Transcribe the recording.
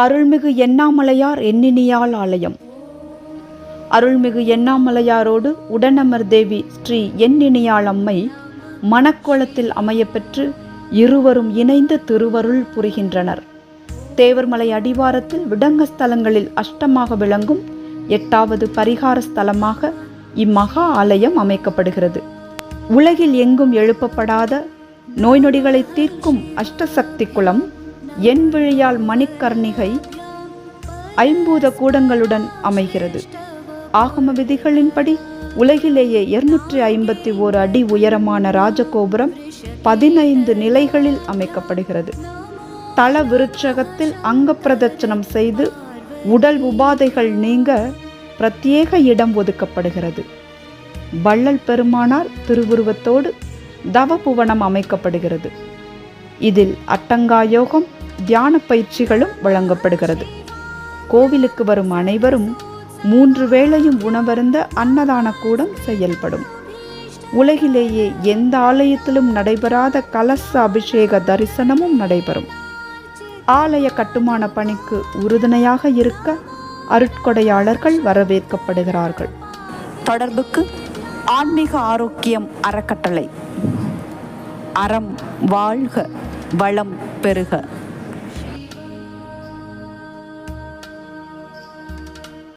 அருள்மிகு எண்ணாமலையார் எண்ணினியால் ஆலயம். அருள்மிகு எண்ணாமலையாரோடு உடனமர் தேவி ஸ்ரீ எண்ணினியாள் அம்மை மணக்கோலத்தில் அமையப்பெற்று இருவரும் இணைந்து திருவருள் புரிகின்றனர். தேவர்மலை அடிவாரத்தில் விடங்க ஸ்தலங்களில் அஷ்டமாக விளங்கும் எட்டாவது பரிகார ஸ்தலமாக இம்மகா ஆலயம் அமைக்கப்படுகிறது. உலகில் எங்கும் எழுப்பப்படாத நோய் நொடிகளை தீர்க்கும் அஷ்டசக்தி குளம் என் விழியால் மணிக்கர்ணிகை ஐம்பூத கூடங்களுடன் அமைகிறது. ஆகம விதிகளின்படி உலகிலேயே இருநூற்றி ஐம்பத்தி ஓரு அடி உயரமான ராஜகோபுரம் பதினைந்து நிலைகளில் அமைக்கப்படுகிறது. தள விருட்சகத்தில் அங்க பிரதட்சணம் செய்து உடல் உபாதைகள் நீங்க பிரத்யேக இடம் ஒதுக்கப்படுகிறது. வள்ளல் பெருமானார் திருவுருவத்தோடு தவபுவனம் அமைக்கப்படுகிறது. இதில் அட்டங்காயோகம் தியான பயிற்சிகளும் வழங்கப்படுகிறது. கோவிலுக்கு வரும் அனைவரும் மூன்று வேளையும் உணவருந்த அன்னதான கூடம் செயல்படும். உலகிலேயே எந்த ஆலயத்திலும் நடைபெறாத கலச அபிஷேக தரிசனமும் நடைபெறும். ஆலய கட்டுமான பணிக்கு உறுதுணையாக இருக்க அருட்கொடையாளர்கள் வரவேற்கப்படுகிறார்கள். தொடர்புக்கு ஆன்மீக ஆரோக்கியம் அறக்கட்டளை. அறம் வாழ்க வளம் பெருக.